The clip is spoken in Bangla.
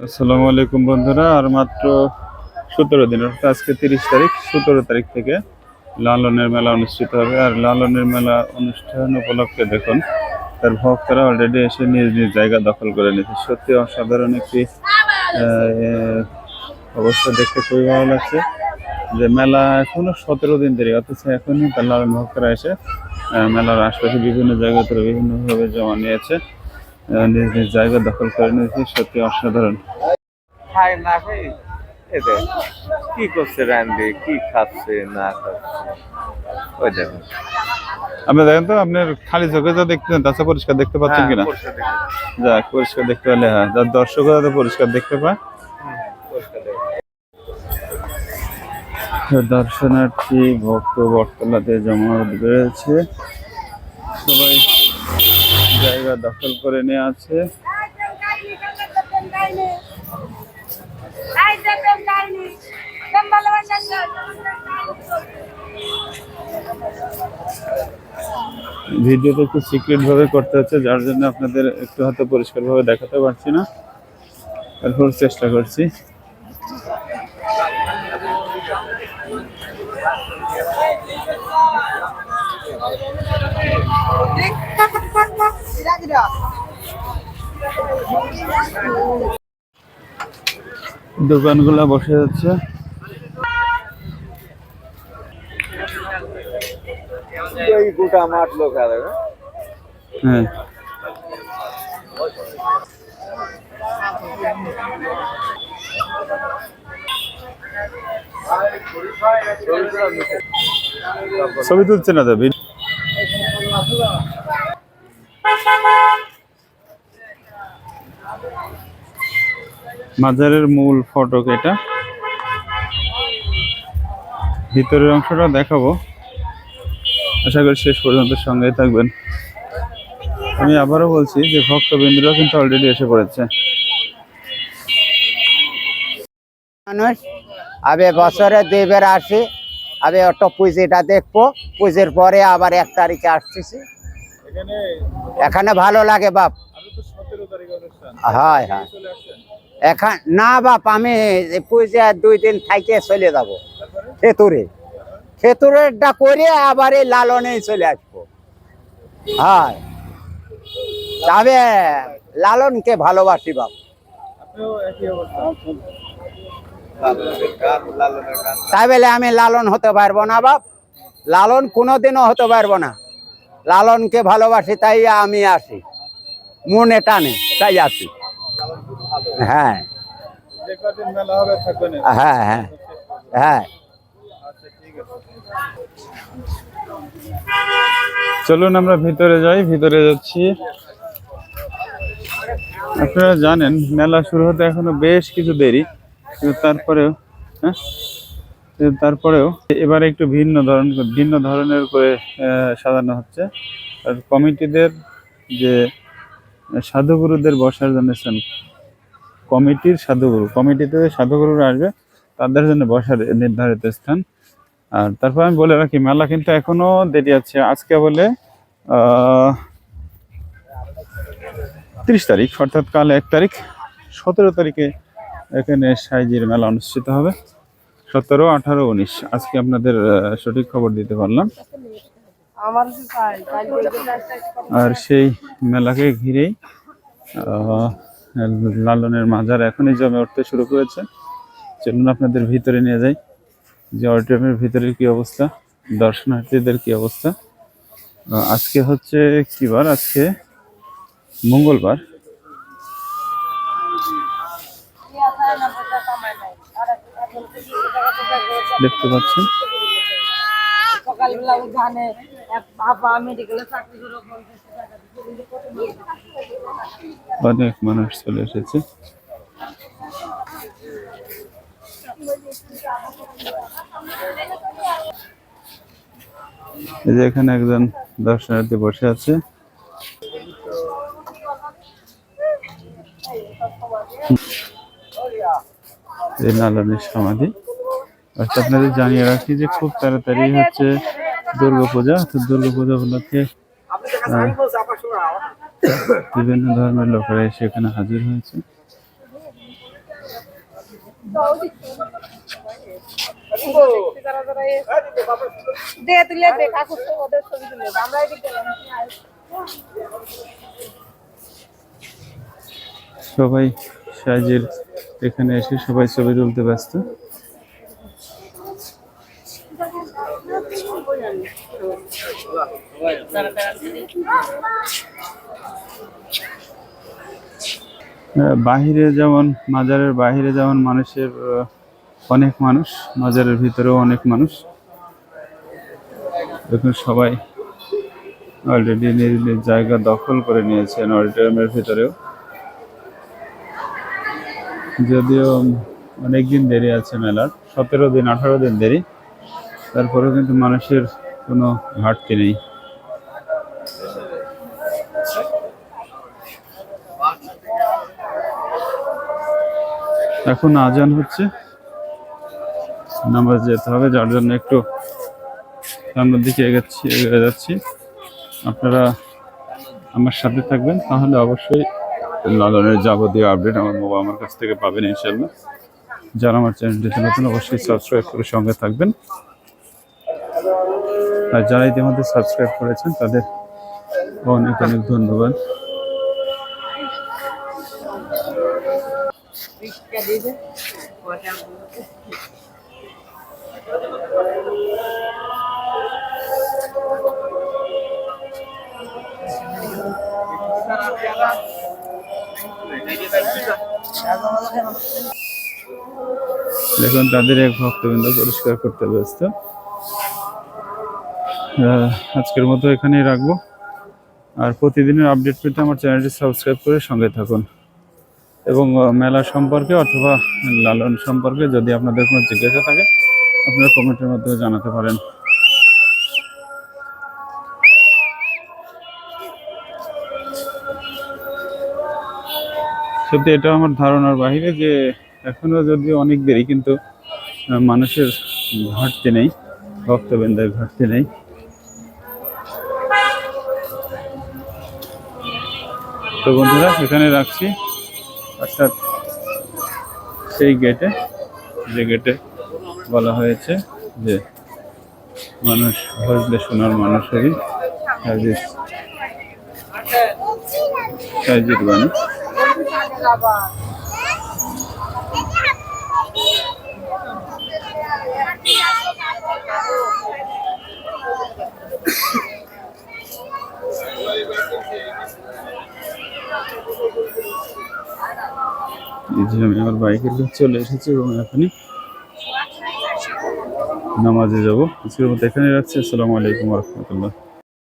আসসালামু আলাইকুম বন্ধুরা, আর মাত্র সতেরো দিন, অর্থাৎ আজকে তিরিশ তারিখ, সতেরো তারিখ থেকে লালনের মেলা অনুষ্ঠিত হবে। আর লালনের মেলা অনুষ্ঠান উপলক্ষে দেখুন, তার ভক্তরা অলরেডি এসে নিজ নিজ জায়গা দখল করে নিয়েছে। সত্যি অসাধারণ একটি অবস্থা দেখতে খুবই ভালো লাগছে। যে মেলা এখনও সতেরো দিন দেরি অথচ এখনই তার লালন ভক্তরা এসে মেলার আশপাশে বিভিন্ন জায়গা থেকে বিভিন্নভাবে জমা নিয়েছে। নিজ নিজ জায়গা দখল করে নিয়েছে সত্যি অসাধারণ। খায় না এতে কি করছে রান্দি কি খাচ্ছে না খাচ্ছে? ওই দেখুন। আপনি দেখেন তো আপনার খালি চোখে যা দেখতেন তাছাড়া পরিষ্কার দেখতে পাচ্ছেন হ্যাঁ, কিনা। যাক পরিষ্কার দেখতে পেলে হ্যাঁ যার দর্শকরা যাতে পরিষ্কার দেখতে পায়। দর্শনার্থী ভক্ত বটতলাতে জমা বেড়েছে সবাই জায়গা দখল করে নিয়ে আছে। ভিডিওটা একটু সিক্রেট ভাবে করতে হচ্ছে, যার জন্য আপনাদের একটু হয়তো পরিষ্কার ভাবে দেখাতে পারছি না। তারপর চেষ্টা করছি। দোকানগুলো বসে যাচ্ছে। মাঠ লোক হ্যাঁ। ছবি তুলছে না দাবি মাজারের মূল ফটক এটা। ভিতরের অংশটা দেখাবো। আশা করি শেষ পর্যন্ত সঙ্গে থাকবেন। আমি আবারও বলছি যে ভক্তবৃন্দরা কিন্তু অলরেডি এসে পড়েছে। মানুষ আবে বছরে দুইবার আসি। আবে অটো পুঁজিটা দেখব। পুঁজির পরে আবার এক তারিখে আসতেছি। এখানে ভালো লাগে বাপ। হয় হয়। এখান না বাপ, আমি পুজো দুই দিন থাইকে চলে যাব। খেতুরে খেতুরেরটা করে আবার এই লালনে চলে আসব। হয়। তবে লালনকে ভালোবাসি বাপ। তাই বলে আমি লালন হতে পারব না বাপ। লালন কোনোদিনও হতে পারব না। লালনকে ভালোবাসি, তাই আমি আসি। মনে টানে, তাই আসি। হ্যাঁ। হ্যাঁ হ্যাঁ। হ্যাঁ। চলুন আমরা ভিতরে যাই, ভিতরে যাচ্ছি। আপনারা জানেন, মেলা শুরু হতে এখনও বেশ কিছু দেরি, কিন্তু তারপরেও হ্যাঁ? তারপরেও এবারে একটু ভিন্ন ধরন ভিন্ন ধরনের করে সাজানো হচ্ছে। আর কমিটিদের যে সাধুগুরুদের বসার জন্য কমিটির সাধুগুরু কমিটিতে সাধুগুরুরা আসবে তাদের জন্য বসার নির্ধারিত স্থান। আর তারপর আমি বলে রাখি মেলা কিন্তু এখনও দেরি আছে। আজকে বলে তিরিশ তারিখ অর্থাৎ কাল এক তারিখ। সতেরো তারিখে এখানে সাইজির মেলা অনুষ্ঠিত হবে। সতেরো আঠারো উনিশ। আজকে আপনাদের সঠিক খবর দিতে পারলাম। আর সেই মেলাকে ঘিরেই আহ, লালনের মাজার এখনই জমে উঠতে শুরু করেছে। চলুন আপনাদের ভিতরে নিয়ে যাই। যে অডিটোরিয়ামের ভিতরের কি অবস্থা, দর্শনার্থীদের কি অবস্থা। আজকে হচ্ছে কি বার? আজকে মঙ্গলবার। দেখতে পাচ্ছেন। সকালবেলা অনেক মানুষ চলে এসেছে। এই যে এখানে একজন দর্শনার্থী বসে আছে। নালনের সমাধি। আচ্ছা আপনাদের জানিয়ে রাখি যে খুব তাড়াতাড়ি হচ্ছে দুর্গাপূজা, তো দুর্গাপূজা উপলক্ষে বিভিন্ন ধর্মের লোকেরা এসে এখানে হাজির হয়েছে। সবাই সাইজের এখানে এসে সবাই ছবি তুলতে ব্যস্ত। বাহিরে যেমন, মাজারের বাহিরে যেমন মানুষের অনেক মানুষ, মাজারের ভিতরেও অনেক মানুষ। এখন সবাই অলরেডি নিজ নিজ জায়গা দখল করে নিয়েছেন অডিটোরিয়ামের ভিতরেও। যদিও অনেক দিন দেরি আছে মেলার, সতেরো দিন, আঠারো দিন দেরি। তারপরেও কিন্তু মানুষের কোনো ঘাটতি নেই। এখন আজান হচ্ছে। নামাজ যেতে হবে যার জন্য একটু সামনের দিকে এগাচ্ছি এগিয়ে যাচ্ছি। আপনারা আমার সাথে থাকবেন তাহলে অবশ্যই লালনের যাবতীয় আপডেট আমার মোবাইল আমার কাছ থেকে পাবেন ইনশাল্লাহ যারা আমার চ্যানেলটিতে নতুন অবশ্যই সাবস্ক্রাইব করে সঙ্গে থাকবেন। আর যারা ইতিমধ্যে সাবস্ক্রাইব করেছেন, তাদের অনেক অনেক ধন্যবাদ। দেখুন, তাদের এক ভক্তবৃন্দ পরিষ্কার করতে ব্যস্ত। আজকের মতো এখানেই রাখব। আর প্রতিদিনের আপডেট পেতে আমার চ্যানেলটি সাবস্ক্রাইব করে সঙ্গে থাকুন। এবং মেলা সম্পর্কে অথবা লালন সম্পর্কে যদি আপনাদের কোনো জিজ্ঞাসা থাকে, আপনারা কমেন্টের মাধ্যমে জানাতে পারেন। সত্যি এটা আমার ধারণার বাহিরে যে এখনও যদিও অনেক দেরি, কিন্তু মানুষের ঘাটতি নেই, ভক্তবৃন্দের ঘাটতি নেই। তো বন্ধুরা এখানে রাখছি। অর্থাৎ সেই গেটে যে গেটে বলা হয়েছে যে মানুষ ভজলে সোনার মানুষেরই বাণী। এই আমি আমার বাইকের কাছে চলে এসেছি এবং এখনই নামাজে যাব। আজকের মতো এখানে রাখছি। আসসালামু আলাইকুম রহমতুল্লাহ।